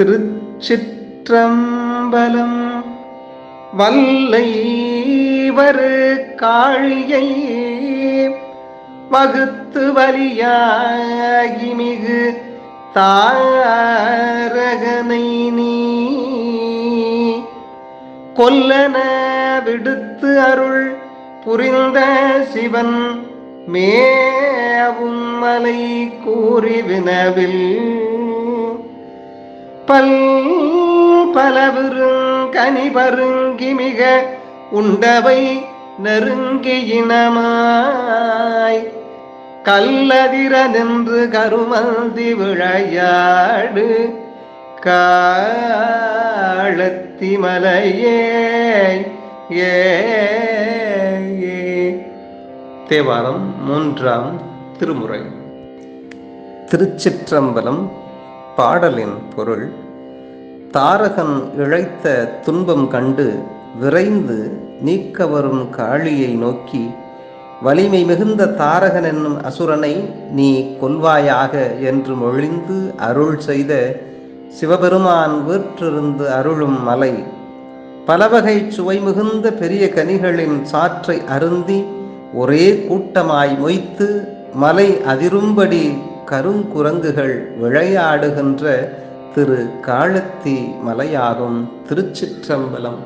திருச்சிற்றம்பலம் வல்லைவரு காழியை வகுத்து வலியாகி மிகு தாரகனை நீ கொல்லன விடுத்து அருள் புரிந்த சிவன் மேவும் மலை கூறி வினவில் பல் பலவிருங்கனி பருங்கி மிக உண்டவை நெருங்கியினமாய். கல்லதிர நின்று கருமந்தி விழையாடு காளத்தி மலையே ஏ ஏ. தேவாரம் மூன்றாம் திருமுறை. திருச்சிற்றம்பலம் பாடலின் பொருள் தாரகன் இழைத்த துன்பம் கண்டு விரைந்து நீக்க வரும் காளியை நோக்கி வலிமை மிகுந்த தாரகன் என்னும் அசுரனை நீ கொல்வாயாக என்று மொழிந்து அருள் செய்த சிவபெருமான் வீற்றிருந்து அருளும் மலை. பலவகை சுவை மிகுந்த பெரிய கனிகளின் சாற்றை அருந்தி ஒரே கூட்டமாய் மொய்த்து மலை அதிரும்படி கருங்குரங்குகள் விளையாடுகின்ற திரு காளத்தி மலையாகும் திருச்சிற்றம்பலம்